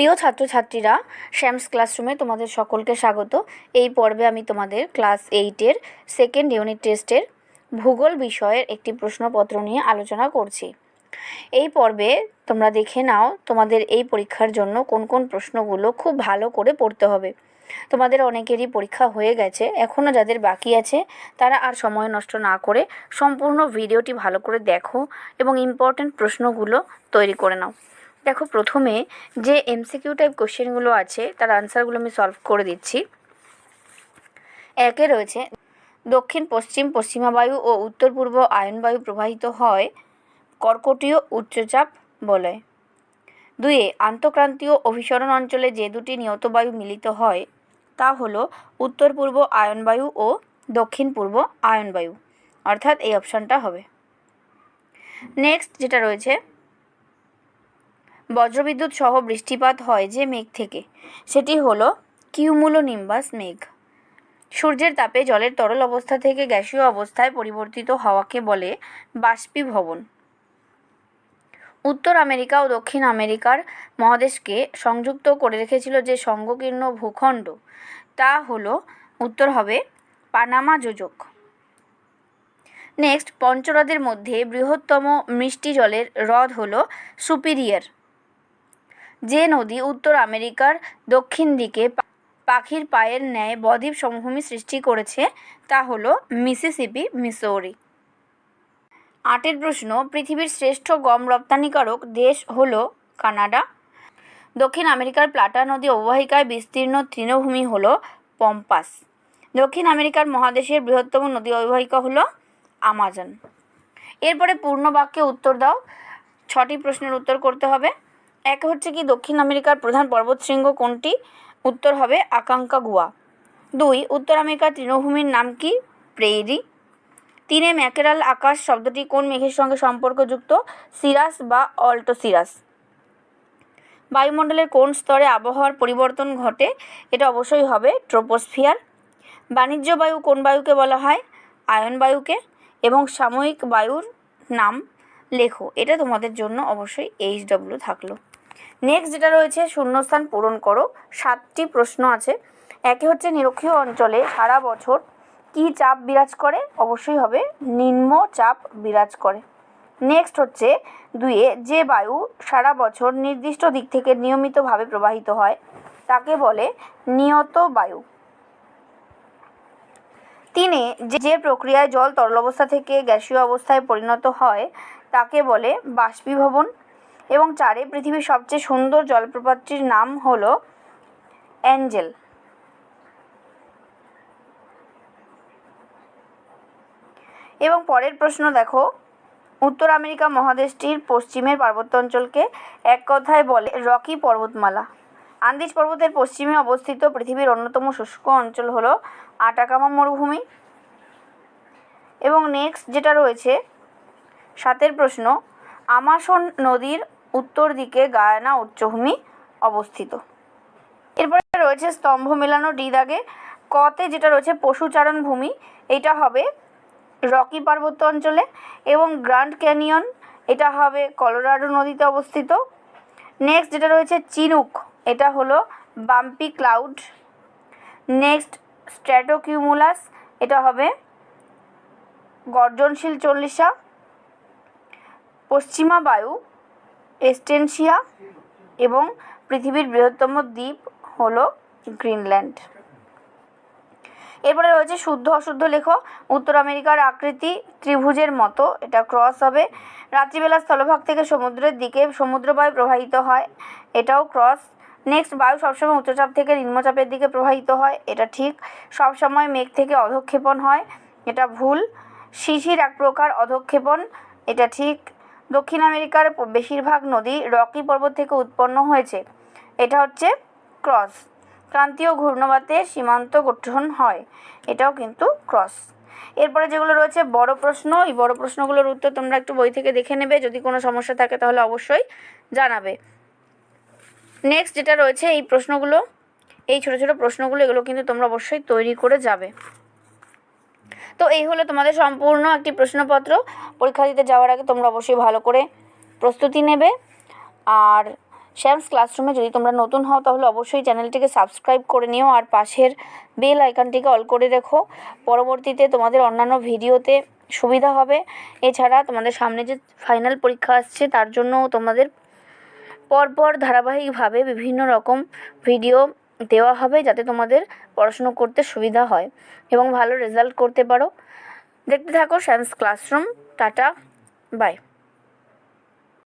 প্রিয় ছাত্রছাত্রীরা, শ্যামস ক্লাসরুমে তোমাদের সকলকে স্বাগত। এই পর্বে আমি তোমাদের ক্লাস এইটের সেকেন্ড ইউনিট টেস্টের ভূগোল বিষয়ের একটি প্রশ্নপত্র নিয়ে আলোচনা করছি। এই পর্বে তোমরা দেখে নাও তোমাদের এই পরীক্ষার জন্য কোন কোন প্রশ্নগুলো খুব ভালো করে পড়তে হবে। তোমাদের অনেকেরই পরীক্ষা হয়ে গেছে এখনও যাদের বাকি আছে, তারা আর সময় নষ্ট না করে সম্পূর্ণ ভিডিওটি ভালো করে দেখো এবং ইম্পর্ট্যান্ট প্রশ্নগুলো তৈরি করে নাও। দেখো প্রথমে যে এমসিকিউ টাইপ কোশ্চেনগুলো আছে, তার আনসারগুলো আমি সলভ করে দিচ্ছি। একে রয়েছে, দক্ষিণ, পশ্চিম পশ্চিমা বায়ু ও উত্তর পূর্ব আয়ন বায়ু প্রবাহিত হয়, কর্কটীয় উচ্চচাপ বলে। দুয়ে আন্তঃক্রান্তীয় অভিসরণ অঞ্চলে যে দুটি নিয়ত বায়ু মিলিত হয়, তা হল উত্তর পূর্ব আয়ন বায়ু ও দক্ষিণ পূর্ব আয়ন বায়ু অর্থাৎ এই অপশানটা হবে। নেক্সট যেটা রয়েছে বজ্রবিদ্যুৎ সহ বৃষ্টিপাত হয় যে মেঘ থেকে। সেটি হলো কিউমুলোনিম্বাস মেঘ। সূর্যের তাপে জলের তরল অবস্থা থেকে গ্যাসীয় অবস্থায় পরিবর্তিত হওয়াকে বলে বাষ্পীভবন। উত্তর আমেরিকা ও দক্ষিণ আমেরিকার মহাদেশকে সংযুক্ত করে রেখেছিল যে সংঘকীর্ণ ভূখণ্ড, তা হলো উত্তর হবে পানামা যোজক। নেক্সট পঞ্চহ্রদের মধ্যে বৃহত্তম মিষ্টি জলের হ্রদ হলো সুপিরিয়ার। যে নদী উত্তর আমেরিকার দক্ষিণ দিকে পাখির পায়ের ন্যায় বদ্বীপ সমভূমি সৃষ্টি করেছে, তা হল মিসিসিপি, মিসৌরি। আটের প্রশ্ন, পৃথিবীর শ্রেষ্ঠ গম রপ্তানিকারক দেশ হল কানাডা। দক্ষিণ আমেরিকার প্লাটা নদী অববাহিকায় বিস্তীর্ণ তৃণভূমি হল পম্পাস। দক্ষিণ আমেরিকার মহাদেশের বৃহত্তম নদী অববাহিকা হল আমাজন। এরপরে পূর্ণ বাক্যে উত্তর দাও। ছটি প্রশ্নের উত্তর করতে হবে। এক হচ্ছে কি দক্ষিণ আমেরিকার প্রধান পর্বতশৃঙ্গ কোনটি? উত্তর হবে আকাঙ্কা গুয়া দুই, উত্তর আমেরিকার তৃণভূমির নাম কি? প্রেরি তিনে, ম্যাকেরাল আকাশ শব্দটি কোন মেঘের সঙ্গে সম্পর্কযুক্ত? সিরাস বা অল্টো সিরাস বায়ুমণ্ডলের কোন স্তরে আবহাওয়ার পরিবর্তন ঘটে? এটা অবশ্যই হবে ট্রোপোস্ফিয়ার। বাণিজ্য বায়ু কোন বায়ুকে বলা হয়? আয়ন বায়ুকে। এবং সাময়িক বায়ুর নাম লেখো। এটা তোমাদের জন্য অবশ্যই এইচ ডব্লিউ থাকল। নেক্সট যেটা রয়েছে, শূন্যস্থান পূরণ করো। সাতটি প্রশ্ন আছে। একে হচ্ছে নিরক্ষীয় অঞ্চলে সারা বছর কি চাপ বিরাজ করে? অবশ্যই হবে নিম্ন চাপ বিরাজ করে। নেক্সট হচ্ছে দুয়ে যে বায়ু সারা বছর নির্দিষ্ট দিক থেকে নিয়মিতভাবে প্রবাহিত হয়, তাকে বলে নিয়ত বায়ু। তিনে যে যে প্রক্রিয়ায় জল তরল অবস্থা থেকে গ্যাসীয় অবস্থায় পরিণত হয়, তাকে বলে বাষ্পীভবন। এবং চারে পৃথিবীর সবচেয়ে সুন্দর জলপ্রপাতটির নাম হল অ্যাঞ্জেল। এবং পরের প্রশ্ন দেখো, উত্তর আমেরিকা মহাদেশটির পশ্চিমের পার্বত্য অঞ্চলকে এক কথায় বলে রকি পর্বতমালা। আন্দিজ পর্বতের পশ্চিমে অবস্থিত পৃথিবীর অন্যতম শুষ্ক অঞ্চল হল আটাকামা মরুভূমি। এবং নেক্সট যেটা রয়েছে, সাতের প্রশ্ন আমাজন নদীর উত্তর দিকে গায়ানা উচ্চভূমি অবস্থিত। এরপরে রয়েছে স্তম্ভ মেলানো ডি দাগে কতে যেটা রয়েছে পশুচারণ ভূমি, এটা হবে রকি পার্বত্য অঞ্চলে এবং গ্র্যান্ড ক্যানিয়ন, এটা হবে কলোরাডো নদীতে অবস্থিত। নেক্সট যেটা রয়েছে চিনুক, এটা হলো বাম্পি ক্লাউড। নেক্সট স্ট্র্যাটোকিউমুলাস, এটা হবে গর্জনশীল চল্লিশা। পশ্চিমা বায়ু এস্টেনশিয়া এবং পৃথিবীর বৃহত্তম দ্বীপ হল গ্রিনল্যান্ড। এরপরে রয়েছে শুদ্ধ অশুদ্ধ লেখো। উত্তর আমেরিকার আকৃতি ত্রিভুজের মতো, এটা ক্রস হবে। রাত্রিবেলা স্থলভাগ থেকে সমুদ্রের দিকে সমুদ্রবায়ু প্রবাহিত হয়, এটাও ক্রস নেক্সট বায়ু সবসময় উচ্চচাপ থেকে নিম্নচাপের দিকে প্রবাহিত হয়, এটা ঠিক। সবসময় মেঘ থেকে অধক্ষেপণ হয়, এটা ভুল। শিশির এক প্রকার অধক্ষেপণ, এটা ঠিক। দক্ষিণ আমেরিকার বেশিরভাগ নদী রকি পর্বত থেকে উৎপন্ন হয়েছে। এটা হচ্ছে ক্রস। ক্রান্তীয় ঘূর্ণবাতে সীমান্ত গঠন হয়। এটাও কিন্তু ক্রস। এরপরে যেগুলো রয়েছে, বড় প্রশ্ন। এই বড় প্রশ্নগুলোর উত্তর তোমরা একটু বই থেকে দেখে নেবে। যদি কোনো সমস্যা থাকে তাহলে অবশ্যই জানাবে। নেক্সট যেটা রয়েছে, এই প্রশ্নগুলো, এই ছোটো ছোটো প্রশ্নগুলো, এগুলো কিন্তু তোমরা অবশ্যই তৈরি করে যাবে। তো এই হলো তোমাদের সম্পূর্ণ একটি প্রশ্নপত্র। পরীক্ষা দিতে যাওয়ার আগে তোমরা অবশ্যই ভালো করে প্রস্তুতি নেবে। আর শ্যামস ক্লাসরুমে যদি তোমরা নতুন হও, তাহলে অবশ্যই চ্যানেলটিকে সাবস্ক্রাইব করে নিও আর পাশের বেল আইকনটিকে অল করে রেখো। পরবর্তীতে তোমাদের অন্যান্য ভিডিওতে সুবিধা হবে। এছাড়া তোমাদের সামনে যে ফাইনাল পরীক্ষা আসছে, তার জন্য তোমাদের পরপর ধারাবাহিকভাবে বিভিন্ন রকম ভিডিও দেওয়া হবে যাতে তোমাদের পড়াশুনো করতে সুবিধা হয় এবং ভালো রেজাল্ট করতে পারো। দেখতে থাকো সায়েন্স ক্লাসরুম। টাটা। বাই।